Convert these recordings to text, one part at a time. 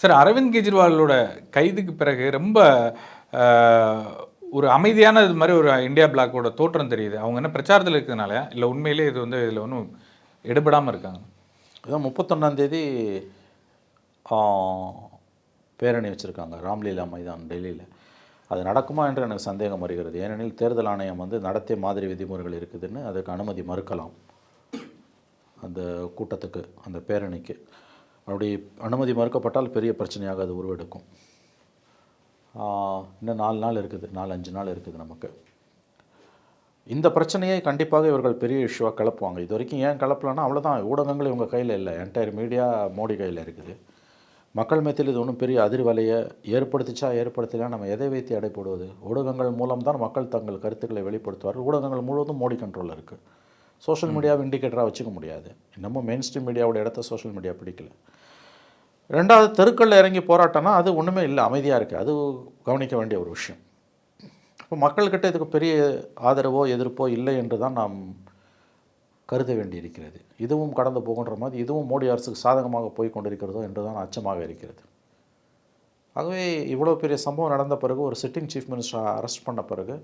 Sir Aravind கெஜ்ரிவாலோட கைதுக்கு பிறகு ரொம்ப ஒரு அமைதியான இது மாதிரி ஒரு இந்தியா பிளாக்கோட தோற்றம் தெரியுது. அவங்க என்ன பிரச்சாரத்தில் இருக்கிறதுனால இல்லை உண்மையிலே இது வந்து இதில் ஒன்றும் எடுபடாமல் இருக்காங்க இதான் முப்பத்தொன்னாந்தேதி பேரணி வச்சுருக்காங்க. ராம்லீலா மைதான் டெல்லியில். அது நடக்குமா என்று எனக்கு சந்தேகம் வருகிறது. ஏனெனில் தேர்தல் ஆணையம் வந்து நடத்தை மாதிரி விதிமுறைகள் இருக்குதுன்னு அதுக்கு அனுமதி மறுக்கலாம். அந்த கூட்டத்துக்கு அந்த பேரணிக்கு. அப்படி அனுமதி மறுக்கப்பட்டால் பெரிய பிரச்சனையாக அது உருவெடுக்கும். இன்னும் நாலு நாள் இருக்குது. நாலு அஞ்சு நாள் இருக்குது நமக்கு. இந்த பிரச்சனையை கண்டிப்பாக இவர்கள் பெரிய இஷ்யூவாக கிளப்புவாங்க. இது வரைக்கும் ஏன் கிளப்பலன்னா அவ்வளோதான் ஊடகங்கள் இவங்க கையில் இல்லை. என்டையர் மீடியா மோடி கையில் இருக்குது. மக்கள் மத்தியில் இது ஒன்றும் பெரிய அதிர்வலையை ஏற்படுத்திச்சா ஏற்படுத்தலையா நம்ம எதை வைத்து எடை போடுவது? ஊடகங்கள் மூலம்தான் மக்கள் தங்கள் கருத்துக்களை வெளிப்படுத்துவார்கள். ஊடகங்கள் முழுவதும் மோடி கண்ட்ரோலில் இருக்குது சோஷியல் மீடியாவை இண்டிகேட்டராக வச்சுக்க முடியாது. இன்னமும் மெயின் ஸ்ட்ரீம் மீடியாவோட இடத்த சோஷியல் மீடியா பிடிக்கல. ரெண்டாவது தெருக்களில் இறங்கி போராட்டம்னா அது ஒன்றுமே இல்லை அமைதியாக இருக்குது அது கவனிக்க வேண்டிய ஒரு விஷயம். இப்போ மக்கள்கிட்ட இதுக்கு பெரிய ஆதரவோ எதிர்ப்போ இல்லை என்று தான் நாம் கருத வேண்டியிருக்கிறது. இதுவும் கடந்து போகின்ற மாதிரி இதுவும் மோடி அரசுக்கு சாதகமாக போய் கொண்டிருக்கிறதோ என்று தான் அச்சமாக இருக்கிறது. ஆகவே இவ்வளோ பெரிய சம்பவம் நடந்த பிறகு ஒரு சிட்டிங் சீஃப் மினிஸ்டர் அரெஸ்ட் பண்ண பிறகு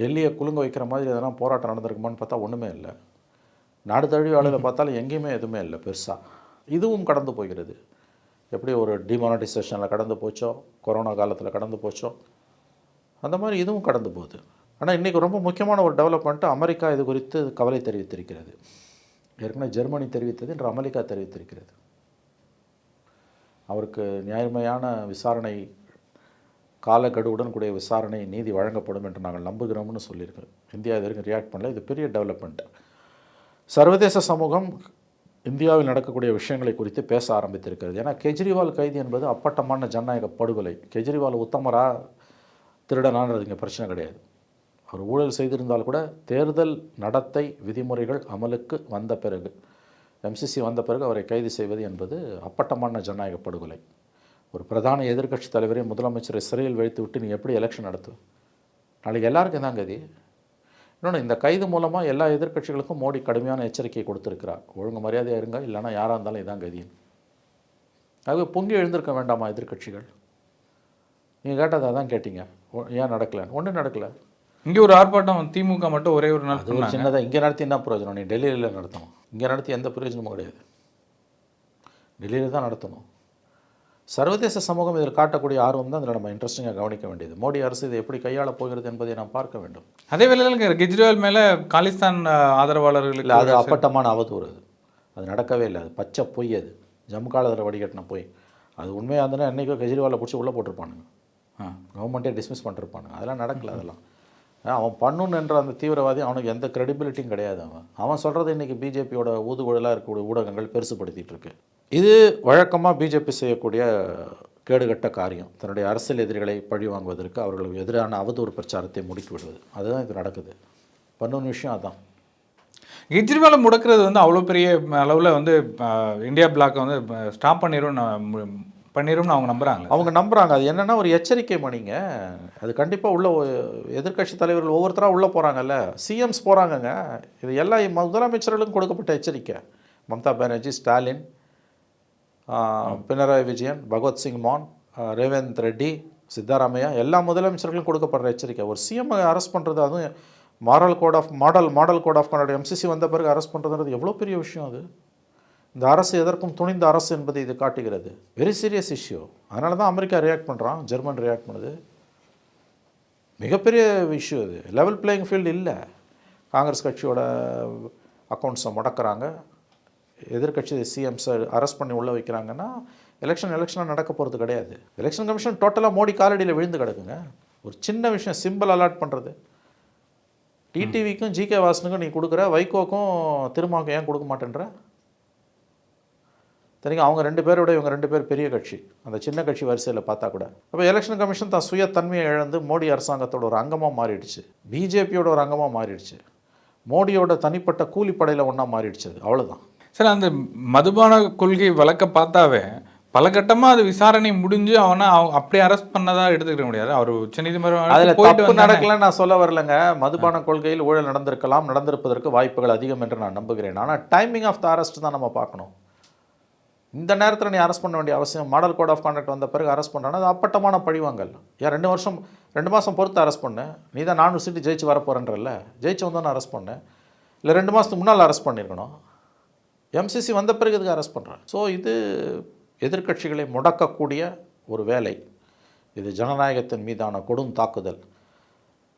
டெல்லியை குலுங்க வைக்கிற மாதிரி எதனா போராட்டம் நடந்திருக்குமான்னு பார்த்தா ஒன்றுமே இல்லை. நாடு தழுவிய அளவில் பார்த்தாலும் எங்கேயுமே எதுவுமே இல்லை பெருசாக இதுவும் கடந்து போகிறது. எப்படி ஒரு டிமானடைசேஷனில் கடந்து போச்சோ கொரோனா காலத்தில் கடந்து போச்சோ அந்த மாதிரி இதுவும் கடந்து போகுது. ஆனால் இன்றைக்கி ரொம்ப முக்கியமான ஒரு டெவலப்மெண்ட்டு அமெரிக்கா இது குறித்து கவலை தெரிவித்திருக்கிறது. ஏற்கனவே ஜெர்மனி தெரிவித்தது என்று அமெரிக்கா தெரிவித்திருக்கிறது. அவருக்கு நியாயமையான விசாரணை காலக்கெடுவுடன் கூடிய விசாரணை நீதி வழங்கப்படும் என்று நாங்கள் நம்புகிறோம்னு சொல்லியிருக்கோம் இந்தியா இது வரைக்கும் ரியாக்ட் பண்ணல. இது பெரிய டெவலப்மெண்ட் சர்வதேச சமூகம் இந்தியாவில் நடக்கக்கூடிய விஷயங்களை குறித்து பேச ஆரம்பித்திருக்கிறது. ஏன்னா கெஜ்ரிவால் கைது என்பது அப்பட்டமான ஜனநாயக படுகொலை. கெஜ்ரிவால் உத்தமரா திருடனான்றது இங்கே பிரச்சனை கிடையாது. அவர் ஊழல் செய்திருந்தால் கூட தேர்தல் நடத்தை விதிமுறைகள் அமலுக்கு வந்த பிறகு எம்சிசி வந்த பிறகு அவரை கைது செய்வது என்பது அப்பட்டமான ஜனநாயக படுகொலை. ஒரு பிரதான எதிர்க்கட்சி தலைவரை முதலமைச்சரை சிறையில் வைத்து விட்டு நீ எப்படி எலெக்ஷன் நடத்து நாளைக்கு எல்லாருக்கும் தான் கதி இன்னொன்று இந்த கைது மூலமாக எல்லா எதிர்க்கட்சிகளுக்கும் மோடி கடுமையான எச்சரிக்கை கொடுத்துருக்கிறார். ஒழுங்கு மரியாதையாக இருங்க இல்லைன்னா யாராக இருந்தாலும் இதான் கதின்னு ஆகவே பொங்கி எழுந்திருக்க வேண்டாமா எதிர்க்கட்சிகள்? நீங்கள் கேட்டதை தான் கேட்டீங்க. ஏன் நடக்கல? ஒன்றும் நடக்கல. இங்கே ஒரு ஆர்ப்பாட்டம் திமுக மட்டும் ஒரே ஒரு நாள் ஒரு சின்னதாக இங்கே நடத்தி என்ன பிரயோஜனம்? நீ டெல்லியில் நடத்தணும். இங்கே நடத்தி எந்த பிரயோஜனமும் கிடையாது. டெல்லியில் தான் நடத்தணும். சர்வதேச சமூகம் இதில் காட்டக்கூடிய ஆர்வம் தான் இதில் நம்ம இன்ட்ரெஸ்டிங்காக கவனிக்க வேண்டியது. மோடி அரசு இதை எப்படி கையாளப் போகிறது என்பதை நாம் பார்க்க வேண்டும். அதே வேளையில் கெஜ்ரிவால் மேலே காலிஸ்தான் இல்லை அது அப்பட்டமான அவதூறு அது அது நடக்கவே இல்லை. அது பச்சை பொய் அது. ஜம்மு காலத்தில் வடிகட்டின பொய். அது உண்மையாக இருந்ததுன்னா என்றைக்கோ கெஜ்ரிவாலை பிடிச்சி உள்ளே போட்டிருப்பானுங்க. ஆ. கவர்மெண்ட்டே டிஸ்மிஸ் பண்ணிருப்பானுங்க. அதெல்லாம் நடக்கல அதெல்லாம். அவன் பண்ணுன்னு என்ற அந்த தீவிரவாதி அவனுக்கு எந்த கிரெடிபிலிட்டியும் கிடையாது அவன். அவன் சொல்கிறது இன்றைக்கி பிஜேபியோட ஊதுகுழலாக இருக்கக்கூடிய ஊடகங்கள் பெருசுப்படுத்திட்டு இருக்கு. இது வழக்கமாக பிஜேபி செய்யக்கூடிய கேடுகட்ட காரியம். தன்னுடைய அரசியல் எதிரிகளை பழி வாங்குவதற்கு அவர்களுக்கு எதிரான அவதூறு பிரச்சாரத்தை முடுக்கி விடுவது. அதுதான் இது நடக்குது. பண்ணுன விஷயம் அதான். கெஜ்ரிவாலை முடக்கிறது வந்து அவ்வளோ பெரிய அளவில் வந்து இந்தியா பிளாக்கை வந்து ஸ்டாப் பண்ணிரும் பண்ணிரும்னு அவங்க நம்புறாங்க அவங்க நம்புறாங்க. அது என்னன்னா ஒரு எச்சரிக்கை மணிங்க அது கண்டிப்பாக உள்ள எதிர்க்கட்சி தலைவர்கள் ஒவ்வொருத்தராக உள்ளே போகிறாங்கல்ல சிஎம்ஸ் போகிறாங்கங்க இது எல்லா முதலமைச்சர்களுக்கும் கொடுக்கப்பட்ட எச்சரிக்கை. மம்தா பானர்ஜி ஸ்டாலின் பினராயி விஜயன் பகவத்சிங் மான் ரேவந்த் ரெட்டி சித்தாராமையா எல்லா முதலமைச்சர்களுக்கும் கொடுக்கப்படுற எச்சரிக்கை. ஒரு சிஎம் அரெஸ்ட் பண்ணுறது அதுவும் moral code of model model code of conduct MCC வந்த பிறகு அரெஸ்ட் பண்ணுறதுன்றது எவ்வளோ பெரிய விஷயம் அது? இந்த அரசு எதற்கும் துணிந்த அரசு என்பதை இது காட்டுகிறது. வெரி சீரியஸ் இஷ்யூ அதனால தான் அமெரிக்கா ரியாக்ட் பண்ணுறான் ஜெர்மன் ரியாக்ட் பண்ணுது. மிகப்பெரிய இஷ்யூ அது. லெவல் பிளேயிங் ஃபீல்டு இல்லை. காங்கிரஸ் கட்சியோட அக்கௌண்ட்ஸை முடக்கிறாங்க. எதிர்க்கட்சி சிஎம்ஸை அரெஸ்ட் பண்ணி உள்ளே வைக்கிறாங்கன்னா எலெக்ஷன் எலெக்ஷனாக நடக்க போகிறது கிடையாது. எலெக்ஷன் கமிஷன் டோட்டலாக மோடி காலடியில் விழுந்து கிடக்குங்க. ஒரு சின்ன விஷயம் சிம்பிள் அலாட் பண்ணுறது டிடிவிக்கும் ஜிகே வாசனுக்கும் நீ கொடுக்குற வைகோக்கும் திருமாவுக்கும் ஏன் கொடுக்க மாட்டேன்ற? சரிங்க அவங்க ரெண்டு பேரோட இவங்க ரெண்டு பேர் பெரிய கட்சி. அந்த சின்ன கட்சி வரிசையில் பார்த்தா கூட. அப்போ எலெக்ஷன் கமிஷன் தான் சுய தன்மையை இழந்து மோடி அரசாங்கத்தோட ஒரு அங்கமாக மாறிடுச்சு. பிஜேபியோட ஒரு அங்கமாக மாறிடுச்சு. மோடியோட தனிப்பட்ட கூலிப்படையில் ஒன்றா மாறிடுச்சு அது. அவ்வளோதான் சார் அந்த மதுபான கொள்கை வழக்க பார்த்தாவே பல கட்டமா அது விசாரணை முடிஞ்சு அவனை அவ- அப்படியே அரெஸ்ட் பண்ணதா எடுத்துக்க முடியாது. அவர் உச்சநீதிமன்றம் அதில் தப்பு. நடக்கலன்னு நான் சொல்ல வரலங்க. மதுபான கொள்கையில் ஊழல் நடந்திருக்கலாம் நடந்திருப்பதற்கு வாய்ப்புகள் அதிகம் என்று நான் நம்புகிறேன். ஆனால் டைமிங் ஆஃப் த அரெஸ்ட் தான் நம்ம பார்க்கணும். இந்த நேரத்தில் நீ அரெஸ்ட் பண்ண வேண்டிய அவசியம் மாடல் கோட் ஆஃப் கான்டக்ட் வந்த பிறகு அரெஸ்ட் பண்ணானா அது அப்பட்டமான பழிவாங்கல். ஏன் ரெண்டு வருஷம் ரெண்டு மாதம் பொறுத்து அரெஸ்ட் பண்ண. நீ தான் நானூறு சீட்டு ஜெயிச்சு வரப்போறன்றல்ல. ஜெயிச்சு வந்தோன்னு அரெஸ்ட் பண்ண. இல்லை ரெண்டு மாதத்துக்கு முன்னால் அரெஸ்ட் பண்ணியிருக்கணும் எம்சிசி வந்த பிறகு இதுக்கு அரெஸ்ட் பண்ணுறேன் ஸோ இது எதிர்க்கட்சிகளை முடக்கக்கூடிய ஒரு வேலை. இது ஜனநாயகத்தின் மீதான கொடும் தாக்குதல்.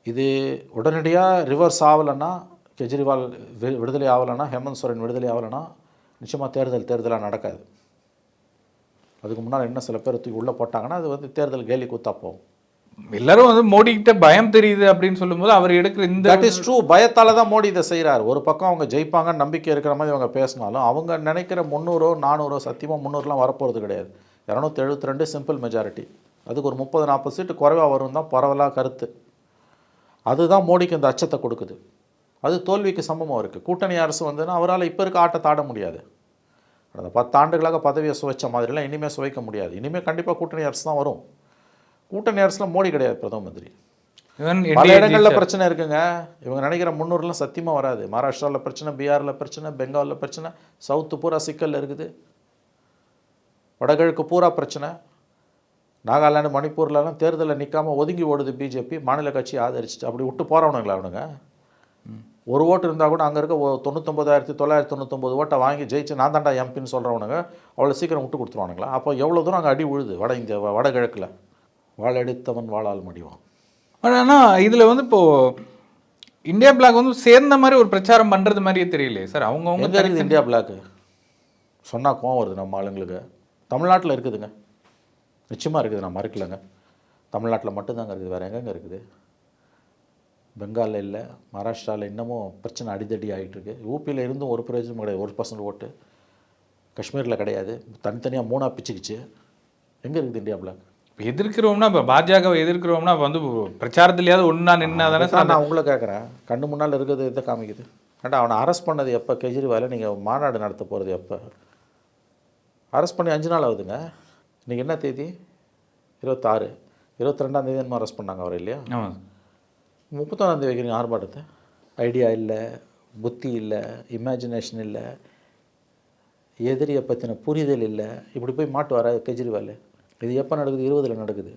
இது உடனடியாக ரிவர்ஸ் ஆகலைன்னா கெஜ்ரிவால் வி- விடுதலை ஆகலைன்னா ஹேமந்த் சோரன் விடுதலை ஆகலைன்னா நிச்சயமாக தேர்தல் தேர்தலாக நடக்காது. அதுக்கு முன்னால் என்ன சில பேர் தூக்கி உள்ளே போட்டாங்கன்னா அது வந்து தேர்தல் கேலி கூத்தா போகும். எல்லாரும் வந்து மோடி கிட்ட பயம் தெரியுது அப்படின்னு சொல்லும்போது அவர் எடுக்கிற இந்த தட் இஸ் ட்ரூ பயத்தால் தான் மோடி இதை செய்கிறார் ஒரு பக்கம் அவங்க ஜெயிப்பாங்கன்னு நம்பிக்கை இருக்கிற மாதிரி அவங்க பேசினாலும் அவங்க நினைக்கிற முந்நூறோ நானூறோ சத்தியமாக முந்நூறுலாம் வரப்போகிறது கிடையாது. இரநூத்தி எழுபத்தி ரெண்டு சிம்பிள் மெஜாரிட்டி அதுக்கு ஒரு முப்பது நாற்பது சீட்டு குறைவாக வரும் தான் பரவலாக கருத்து. அதுதான் மோடிக்கு இந்த அச்சத்தை கொடுக்குது. அது தோல்விக்கு சமமாக இருக்குது கூட்டணி அரசு வந்துன்னா அவரால் இப்போ இருக்க ஆட்டத்தை ஆட முடியாது. கடந்த பத்து ஆண்டுகளாக பதவியை சுவைச்ச மாதிரிலாம் இனிமேல் சுவைக்க முடியாது. இனிமேல் கண்டிப்பாக கூட்டணி அரசு தான் வரும். கூட்டணி அரசில் மோடி கிடையாது பிரதம மந்திரி. பல இடங்களில் பிரச்சனை இருக்குங்க. இவங்க நினைக்கிற முன்னூறுலாம் சத்தியமாக வராது. மகாராஷ்டிராவில் பிரச்சனை பீகாரில் பிரச்சனை பெங்காலில் பிரச்சனை சவுத்து பூரா சிக்கல் இருக்குது. வடகிழக்கு பூரா பிரச்சனை. நாகாலாந்து மணிப்பூர்லலாம் தேர்தலில் நிற்காம ஒதுங்கி ஓடுது பிஜேபி மாநில கட்சி ஆதரிச்சிட்டு அப்படி விட்டு போகிறவனுங்களா அவனுங்க? ஒரு ஓட்டு இருந்தால் கூட அங்கே இருக்க தொண்ணூத்தொம்பதாயிரத்தி தொள்ளாயிரத்தி தொண்ணூத்தொம்பது ஓட்டை வாங்கி ஜெயிச்சு நான் தாண்டா எம்பின்னு சொல்கிறவனுங்க அவ்வளோ சீக்கிரம் விட்டு கொடுத்துருவானுங்களா? அப்போ எவ்வளோ தூரம் அங்கே அடி உழுது வட இந்திய வடகிழக்கில்? வாழெடுத்தவன் வாழால் மடிவான். ஆனா இதுல வந்து இப்போ இந்தியா பிளாக் வந்து சேர்ந்த மாதிரி ஒரு பிரச்சாரம் பண்றது மாதிரியே தெரியலையே. சார் அவங்க அவங்க இருக்குது இந்தியா பிளாக்கு சொன்னால் கோவம் வருது நம்ம ஆளுங்களுக்கு. தமிழ்நாட்டில் இருக்குதுங்க. நிச்சயமாக இருக்குது நான் மறுக்கலைங்க. தமிழ்நாட்டில் மட்டும்தாங்க இருக்குது வேறு எங்கெங்க இருக்குது? பெங்காலில் இல்லை மகாராஷ்டிராவில் இன்னமும் பிரச்சனை அடிதடி ஆகிட்டு இருக்கு யூபியில் இருந்தும் ஒரு பிரயோஜனம் கிடையாது ஒரு பர்சன்ட் ஓட்டு. காஷ்மீரில் கிடையாது. தனித்தனியாக மூணாக பிச்சுக்கிச்சு. எங்கே இருக்குது இந்தியா பிளாக்? இப்ப எதிர்க்கிறோம்னா இப்போ பாஜகவை எதிர்க்கிறோம்னா வந்து பிரச்சாரத்திலேயாவது ஒன்றா நின்னா தானே அதான் நான் உங்களை கேட்குறேன் கண்ணு முன்னால் இருக்கிறது எதை காமிக்குது? ஏன்டா அவனை அரெஸ்ட் பண்ணது எப்போ? கெஜ்ரிவாலை நீங்கள் மாநாடு நடத்த போகிறது எப்போ? அரெஸ்ட் பண்ணி அஞ்சு நாள் ஆகுதுங்க. இன்றைக்கி என்ன தேதி? இருபத்தாறு. இருபத்தி ரெண்டாம் தேதி என்னமோ அரெஸ்ட் பண்ணாங்க அவர் இல்லையா? முப்பத்தொன்னாம் தேதி வைக்கிறீங்க ஆர்ப்பாட்டத்தை. ஐடியா இல்லை புத்தி இல்லை இமேஜினேஷன் இல்லை எதிரியை பற்றின புரிதல் இல்லை. இப்படி போய் மாட்டுவாரா கெஜ்ரிவால்? இது எப்போ நடக்குது? இருபதில் நடக்குது.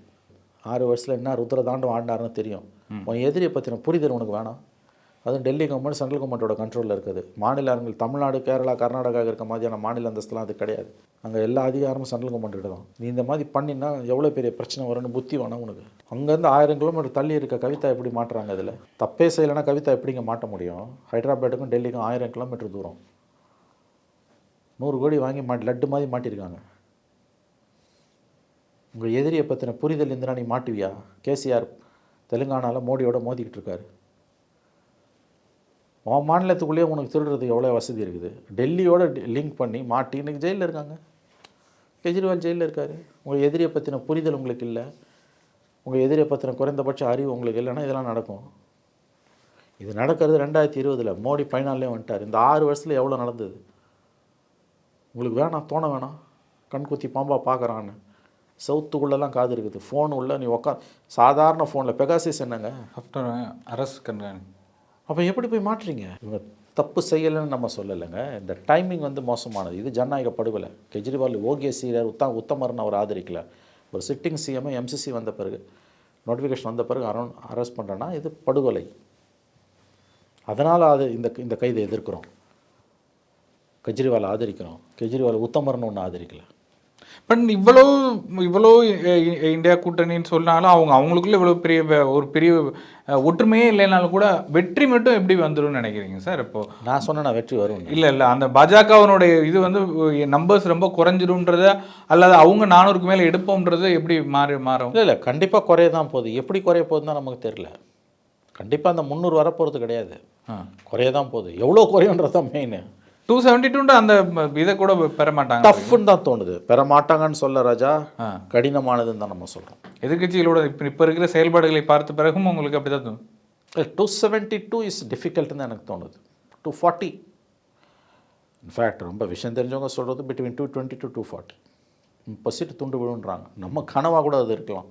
ஆறு வருஷத்தில் என்ன ருத்ரதாண்டம் ஆடினாருன்னு தெரியும். உன் எதிரியை பற்றின புரிதல் உனக்கு வேணாம். அதுவும் டெல்லி கவர்மெண்ட் சென்ட்ரல் கவர்மெண்ட்டோட கண்ட்ரோலில் இருக்குது. மாநில அரங்குகள் தமிழ்நாடு கேரளா கர்நாடகா இருக்க மாதிரியான மாநில அந்தஸ்துலாம் அது கிடையாது. அங்கே எல்லா அதிகாரமும் சென்ட்ரல் கவர்மெண்ட்டு தான். நீ இந்த மாதிரி பண்ணினா எவ்வளோ பெரிய பிரச்சனை வரும்னு புத்தி வேணாம் உனக்கு. அங்கேருந்து ஆயிரம் கிலோமீட்டர் தள்ளி இருக்க கவிதா எப்படி மாட்டுறாங்க அதில்? தப்பே செய்யலைன்னா கவிதா எப்படிங்க மாட்ட முடியும்? ஹைதராபாத்துக்கும் டெல்லிக்கும் ஆயிரம் கிலோமீட்டர் தூரம். நூறு கோடி வாங்கி மாட்டி லட்டு மாதிரி மாட்டியிருக்காங்க உங்கள் எதிரியை பற்றின புரிதல் இருந்துனா நீ மாட்டுவியா? கேசிஆர் தெலுங்கானாவில் மோடியோட மோதிக்கிட்டு இருக்காரு. உன் மாநிலத்துக்குள்ளேயே உனக்கு திருடுறதுக்கு எவ்வளோ வசதி இருக்குது? டெல்லியோட லிங்க் பண்ணி மாட்டி இன்னைக்கு ஜெயிலில் இருக்காங்க. கெஜ்ரிவால் ஜெயிலில் இருக்கார். உங்கள் எதிரியை பற்றின புரிதல் உங்களுக்கு இல்லை. உங்கள் எதிரியை பற்றின குறைந்தபட்ச அறிவு உங்களுக்கு இல்லைன்னா இதெல்லாம் நடக்கும். இது நடக்கிறது ரெண்டாயிரத்தி இருபதில். மோடி ஃபைனல்லே வந்துட்டார். இந்த ஆறு வருஷத்தில் எவ்வளோ நடந்தது? உங்களுக்கு வேணாம் தோண வேணாம். கண்குத்தி பாம்பா பார்க்குறான்னு. சவுத்துக்குள்ளெல்லாம் காது இருக்குது. ஃபோன் உள்ள நீ உக்கா சாதாரண ஃபோனில் பெகாசிஸ் என்னங்க? ஆஃப்டர் அரசு கண்காணி அப்போ எப்படி போய் மாட்டுறீங்க இவங்க தப்பு செய்யலைன்னு நம்ம சொல்லலைங்க. இந்த டைமிங் வந்து மோசமானது. இது ஜனநாயக படுகொலை. கெஜ்ரிவால் ஓகே சீரர் உத்தா உத்தமர்னு அவர் ஆதரிக்கல. ஒரு சிட்டிங் சிஎம் எம்சிசி வந்த பிறகு நோட்டிஃபிகேஷன் வந்த பிறகு அரெ அரெஸ்ட் பண்ணுறேன்னா இது படுகொலை. அதனால் அது இந்த இந்த கைதை எதிர்க்கிறோம். கெஜ்ரிவால் ஆதரிக்கிறோம். கெஜ்ரிவால் உத்தமர்னு ஒன்று ஆதரிக்கல. பட் இவ்வளோ இவ்வளோ இந்தியா கூட்டணின்னு சொன்னாலும் அவங்க அவங்களுக்குள்ள இவ்வளோ பெரிய ஒரு பெரிய ஒற்றுமையே இல்லைனாலும் கூட வெற்றி மட்டும் எப்படி வந்துரும்னு நினைக்கிறீங்க சார்? இப்போ நான் சொன்னேன் நான் வெற்றி வரும் இல்ல இல்ல. அந்த பாஜகவனுடைய இது வந்து நம்பர்ஸ் ரொம்ப குறைஞ்சிரும்ன்றத அல்லது அவங்க நானூறுக்கு மேல எடுப்போம்ன்றது எப்படி மாறி மாறும்? இல்லை இல்லை. கண்டிப்பாக குறைய தான் போகுது. எப்படி குறைய போகுதுன்னு தான் நமக்கு தெரில கண்டிப்பாக அந்த முந்நூறு வரப்போகிறது கிடையாது. குறைய தான் போகுது. எவ்வளோ குறையுன்றது தான் மெயின் டூ செவன்டி டூன்ற அந்த இதை கூட பெற மாட்டாங்க டஃப்னு தான் தோணுது. பெற மாட்டாங்கன்னு சொல்ல ராஜா. கடினமானதுன்னு தான் நம்ம சொல்கிறோம் எதிர்க்கட்சிகளோட இப்போ இப்போ இருக்கிற செயல்பாடுகளை பார்த்த பிறகும் உங்களுக்கு அப்படிதான் தோணும் டூ செவன்ட்டி டூ இஸ் டிஃபிகல்ட்னு தான் எனக்கு தோணுது. டூ ஃபார்ட்டி இன்ஃபேக்ட் ரொம்ப விஷயம் தெரிஞ்சவங்க சொல்கிறது between two twenty to two forty முப்பது சீட்டு துண்டு விழுன்றாங்க. நம்ம கனவாக கூட அது இருக்கலாம்.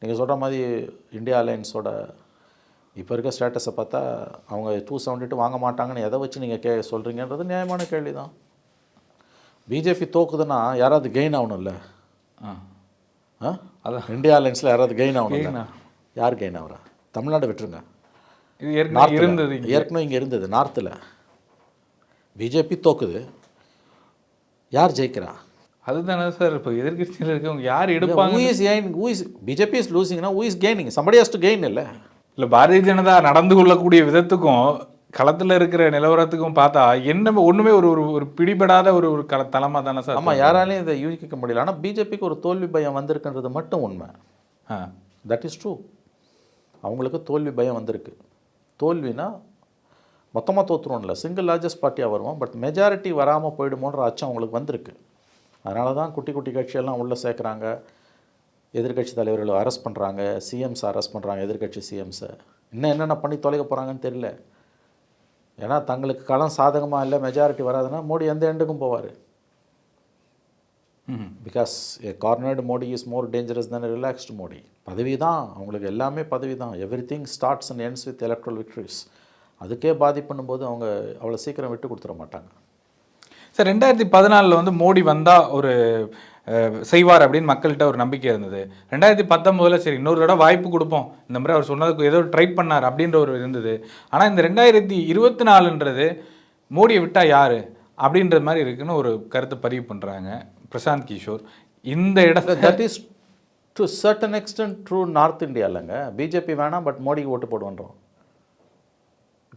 நீங்கள் சொல்கிற மாதிரி இந்தியா அலையன்ஸோட இப்போ இருக்க ஸ்டேட்டஸை பார்த்தா அவங்க டூ செவன்ட்டி டூ வாங்க மாட்டாங்கன்னு எதை வச்சு நீங்கள் கே சொல்கிறீங்கன்றது நியாயமான கேள்வி தான் பிஜேபி தோக்குதுன்னா யாராவது கெயின் ஆகணும்ல? ஆ. அதான். இந்தியா அலைன்ஸில் யாராவது கெயின் Gain ஆகணும்ல? ஆ. யார் கெயின் ஆகுறா? தமிழ்நாடு விட்டுருங்க. இது ஏற்கனவே இருந்தது இங்க. ஏற்கனவே இங்கே இருந்தது நார்த்தில் பிஜேபி தோக்குது. யார் ஜெயிக்கிறா? அதுதானே சார் இப்போ எதிர்க்கட்சியில் இருக்கவங்க யார் எடுப்பாங்க who is gain who is BJP is லூசிங்னா is gaining? Somebody has to gain இல்லை? இல்லை பாரதிய ஜனதா நடந்து கொள்ளக்கூடிய விதத்துக்கும் களத்தில் இருக்கிற நிலவரத்துக்கும் பார்த்தா என்ன ஒண்ணுமே ஒரு ஒரு ஒரு பிடிபடாத ஒரு ஒரு கள தளமாக தானே சார் ஆமாம் யாராலையும் இதை யூகிக்க முடியல. ஆனால் பிஜேபிக்கு ஒரு தோல்வி பயம் வந்திருக்குன்றது மட்டும் உண்மை. ஆ. தட் இஸ் ட்ரூ அவங்களுக்கு தோல்வி பயம் வந்திருக்கு. தோல்வினா மொத்தமாக தோற்றுருவோம்ல சிங்கிள் லார்ஜஸ்ட் பார்ட்டியாக வருவோம். பட் மெஜாரிட்டி வராமல் போயிடுமோன்ற அச்சம் அவங்களுக்கு வந்திருக்கு. அதனால தான் குட்டி குட்டி கட்சியெல்லாம் உள்ளே சேர்க்குறாங்க. எதிர்க்கட்சி தலைவர்களை அரெஸ்ட் பண்ணுறாங்க சிஎம்ஸ் அரெஸ்ட் பண்ணுறாங்க எதிர்க்கட்சி சிஎம்ஸை இன்னும் என்னென்ன பண்ணி தொலைக்க போகிறாங்கன்னு தெரியல. ஏன்னா தங்களுக்கு களம் சாதகமாக இல்லை மெஜாரிட்டி வராதுன்னா மோடி எந்த எண்டுக்கும் போவார். Because a cornered Modi is more dangerous a relaxed Modi. பதவி தான் அவங்களுக்கு எல்லாமே பதவி தான் everything starts and ends with electoral victories அதுக்கே பாதிப்புன்னும் போது அவங்க அவ்வளோ சீக்கிரம் விட்டு கொடுத்துட மாட்டாங்க. சார் ரெண்டாயிரத்தி பதினாலில் வந்து மோடி வந்தால் ஒரு செய்வார் அப்படின்னு மக்கள்கிட்ட ஒரு நம்பிக்கை இருந்தது. ரெண்டாயிரத்தி பத்தொம்போதில் சரி இன்னொரு தடவை வாய்ப்பு கொடுப்போம். இந்த மாதிரி அவர் சொன்னதுக்கு ஏதோ ட்ரை பண்ணார் அப்படின்ற ஒரு இருந்தது. ஆனால் இந்த ரெண்டாயிரத்தி இருபத்தி நாலுன்றது மோடியை விட்டால் யார்? அப்படின்ற மாதிரி இருக்குன்னு ஒரு கருத்தை பதிவு பண்ணுறாங்க பிரசாந்த் கிஷோர். இந்த இடத்த that is to certain extent true north India இல்லைங்க. பிஜேபி வேணாம் பட் மோடிக்கு ஓட்டு போடுவோன்றோம்.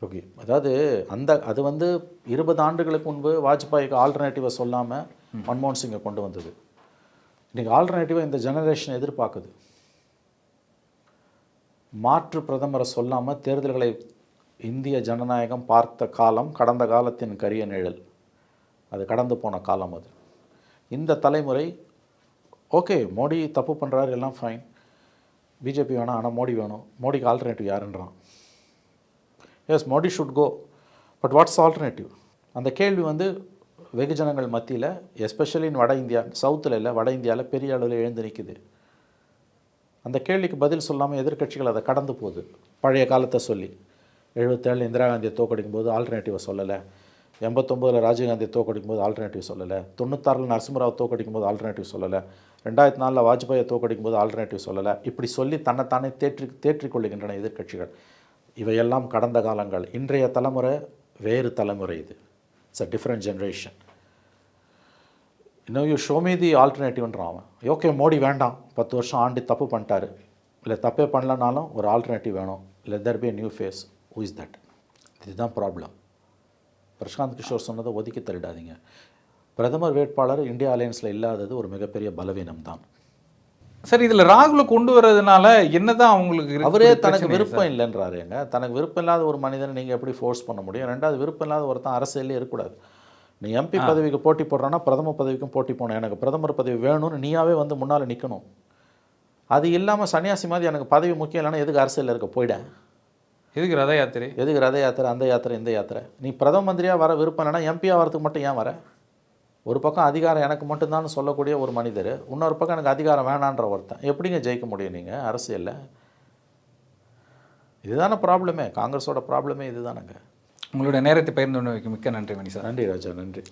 ஓகே. அதாவது அந்த அது வந்து இருபது ஆண்டுகளுக்கு முன்பு வாஜ்பாய்க்கு ஆல்டர்னேட்டிவை சொல்லாமல் மன்மோகன் சிங்கை கொண்டு வந்தது. இன்றைக்கி ஆல்டர்னேட்டிவாக இந்த ஜெனரேஷன் எதிர்பார்க்குது. மாற்று பிரதமரை சொல்லாமல் தேர்தல்களை இந்திய ஜனநாயகம் பார்த்த காலம் கடந்த காலத்தின் கரிய நிழல். அது கடந்து போன காலம் அது. இந்த தலைமுறை ஓகே மோடி தப்பு பண்ணுறாரு எல்லாம் ஃபைன் பிஜேபி வேணாம் ஆனால் மோடி வேணும். மோடிக்கு alternative யாருன்றான்? Yes Modi should go but what's alternative அந்த கேள்வி வந்து வெகுஜனங்கள் மத்தியில் எஸ்பெஷலின் வட இந்தியா சவுத்தில் இல்லை வட இந்தியாவில் பெரிய அளவில் எழுந்து நிற்குது அந்த கேள்விக்கு பதில் சொல்லாமல் எதிர்க்கட்சிகள் அதை கடந்து போகுது. பழைய காலத்தை சொல்லி. எழுபத்தேழு இந்திரா காந்தியை தோக்கடிக்கும் போது ஆல்டர்னேட்டிவை சொல்லலை. எண்பத்தொம்போதில் ராஜீவ்காந்தியை தோக்கடிக்கும் போது ஆல்டர்னேட்டிவ் சொல்லலை. தொண்ணூத்தாறில் நரசிம்மராவ் தோக்கடிக்கும் போது ஆல்டர்னேட்டிவ் சொல்லலை. ரெண்டாயிரத்தி நாலில் வாஜ்பாயை தோக்கடிக்கும் போது ஆல்டர்னேட்டிவ் சொல்லலை. இப்படி சொல்லி தன்னைத்தானே தேற்றி தேற்றிக் எதிர்கட்சிகள் இவையெல்லாம் கடந்த காலங்கள். இன்றைய தலைமுறை வேறு தலைமுறை இது. இட்ஸ் அ டிஃப்ரெண்ட் ஜென்ரேஷன் இன்னும் யூ ஷோ மீ தி ஆல்டர்னேட்டிவ்ன்றான் அவன். ஓகே மோடி வேண்டாம். பத்து வருஷம் ஆண்டு தப்பு பண்ணிட்டாரு. இல்லை தப்பே பண்ணலனாலும் ஒரு ஆல்டர்னேட்டிவ் வேணும். இல்லை there be new face who is that இதுதான் ப்ராப்ளம் பிரசாந்த் கிஷோர் சொன்னதை ஒதுக்கி தள்ளிடாதீங்க. பிரதமர் வேட்பாளர் இந்தியா அலையன்ஸில் இல்லாதது ஒரு மிகப்பெரிய பலவீனம் தான் சார் இதில் ராகுலை கொண்டு வர்றதுனால என்னதான் அவங்களுக்கு அவரே தனக்கு விருப்பம் இல்லைன்றாருங்க. தனக்கு விருப்பம் இல்லாத ஒரு மனிதனை நீங்கள் எப்படி ஃபோர்ஸ் பண்ண முடியும்? ரெண்டாவது விருப்பம் இல்லாத ஒருத்தன் அரசியலே இருக்கக்கூடாது. நீ எம்பி பதவிக்கு போட்டி போடுறான்னா பிரதமர் பதவிக்கும் போட்டி போகணும் எனக்கு பிரதமர் பதவி வேணும்னு நீயாவே வந்து முன்னால் நிற்கணும் அது இல்லாமல் சன்னியாசி மாதிரி எனக்கு பதவி முக்கியம் இல்லைன்னா எதுக்கு அரசியலில் இருக்க? போயிட. எதுக்கு ரத யாத்திரை? எதுக்கு ரத யாத்திரை? அந்த யாத்திரை இந்த யாத்திரை. நீ பிரதம மந்திரியாக வர விருப்பம் இல்லைன்னா எம்பியாக வரதுக்கு மட்டும் ஏன் வர? ஒரு பக்கம் அதிகாரம் எனக்கு மட்டும்தான் சொல்லக்கூடிய ஒரு மனிதர் இன்னொரு பக்கம் எனக்கு அதிகாரம் வேணான்ற ஒருத்தன். எப்படிங்க ஜெயிக்க முடியும் நீங்கள் அரசியலில்? இதுதானே ப்ராப்ளமே காங்கிரஸோட ப்ராப்ளமே இதுதானங்க. உங்களுடைய நேரத்தை பகிர்ந்து மிக்க நன்றி மணி சார் நன்றி ராஜா நன்றி.